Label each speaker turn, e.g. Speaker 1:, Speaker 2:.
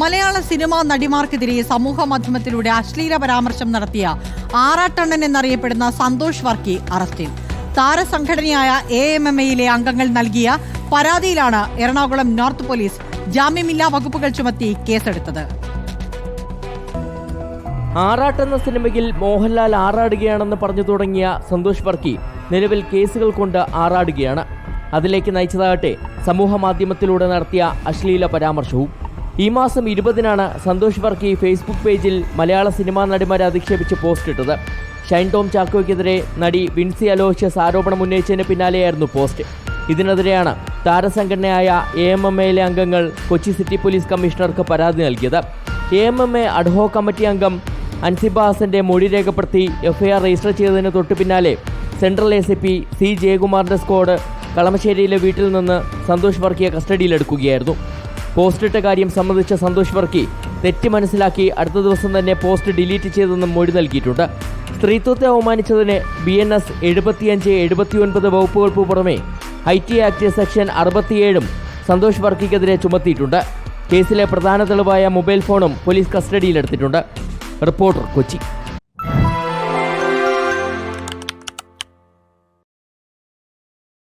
Speaker 1: മലയാള cinema നടിമാർക്കെതിരെ സമൂഹ മാധ്യമത്തിലൂടെ അശ്ലീല പരാമർശം നടത്തിയ ആറാട്ടണ്ണൻ എന്നറിയപ്പെടുന്ന സന്തോഷ് വർക്കി അറസ്റ്റിൽ. താരസംഘടനയായ എ എം എം എയിലെ അംഗങ്ങൾ നൽകിയ പരാതിയിലാണ് എറണാകുളം നോർത്ത് പോലീസ് ജാമ്യമില്ലാ വകുപ്പുകൾ ചുമത്തി കേസെടുത്തത്.
Speaker 2: ആറാട്ടെന്ന സിനിമയിൽ മോഹൻലാൽ ആറാടുകയാണെന്ന് പറഞ്ഞു തുടങ്ങിയ സന്തോഷ് വർക്കി നിലവിൽ കേസുകൾ കൊണ്ട് ആറാടുകയാണ്. അതിലേക്ക് നയിച്ചതാകട്ടെ സമൂഹ മാധ്യമത്തിലൂടെ നടത്തിയ അശ്ലീല പരാമർശവും. ഈ മാസം ഇരുപതിനാണ് സന്തോഷ് വർക്കി ഫേസ്ബുക്ക് പേജിൽ മലയാള സിനിമാ നടിമാരെ അധിക്ഷേപിച്ച് പോസ്റ്റ് ഇട്ടത്. ഷൈൻ ടോം ചാക്കോയ്ക്കെതിരെ നടി വിൻസി അലോഷ്യസ് ആരോപണം ഉന്നയിച്ചതിന് പിന്നാലെയായിരുന്നു പോസ്റ്റ്. ഇതിനെതിരെയാണ് താരസംഘടനയായ എ എം എം എയിലെ അംഗങ്ങൾ കൊച്ചി സിറ്റി പോലീസ് കമ്മീഷണർക്ക് പരാതി നൽകിയത്. A M M A ad hoc committee അംഗം അൻസിബ ഹസന്റെ മൊഴി രേഖപ്പെടുത്തി എഫ്ഐആർ രജിസ്റ്റർ ചെയ്തതിന് തൊട്ടു പിന്നാലെ central A C P C ജയകുമാറിന്റെ squad കളമശ്ശേരിയിലെ വീട്ടിൽ നിന്ന് സന്തോഷ് വർക്കിയെ കസ്റ്റഡിയിലെടുക്കുകയായിരുന്നു. പോസ്റ്റിട്ട കാര്യം സംബന്ധിച്ച സന്തോഷ് വർക്കി തെറ്റ് മനസ്സിലാക്കി അടുത്ത ദിവസം തന്നെ പോസ്റ്റ് ഡിലീറ്റ് ചെയ്തെന്നും മൊഴി നൽകിയിട്ടുണ്ട്. സ്ത്രീത്വത്തെ അവമാനിച്ചതിന് ബി എൻ എസ് എഴുപത്തിയഞ്ച് എഴുപത്തിയൊൻപത് വകുപ്പുകൾക്ക് പുറമെ ഐ ടി ആക്ട് സെക്ഷൻ അറുപത്തിയേഴും സന്തോഷ് വർക്കിക്കെതിരെ ചുമത്തിയിട്ടുണ്ട്. കേസിലെ പ്രധാന തെളിവായ മൊബൈൽ ഫോണും പോലീസ് കസ്റ്റഡിയിലെടുത്തിട്ടുണ്ട്. റിപ്പോർട്ടർ കൊച്ചി.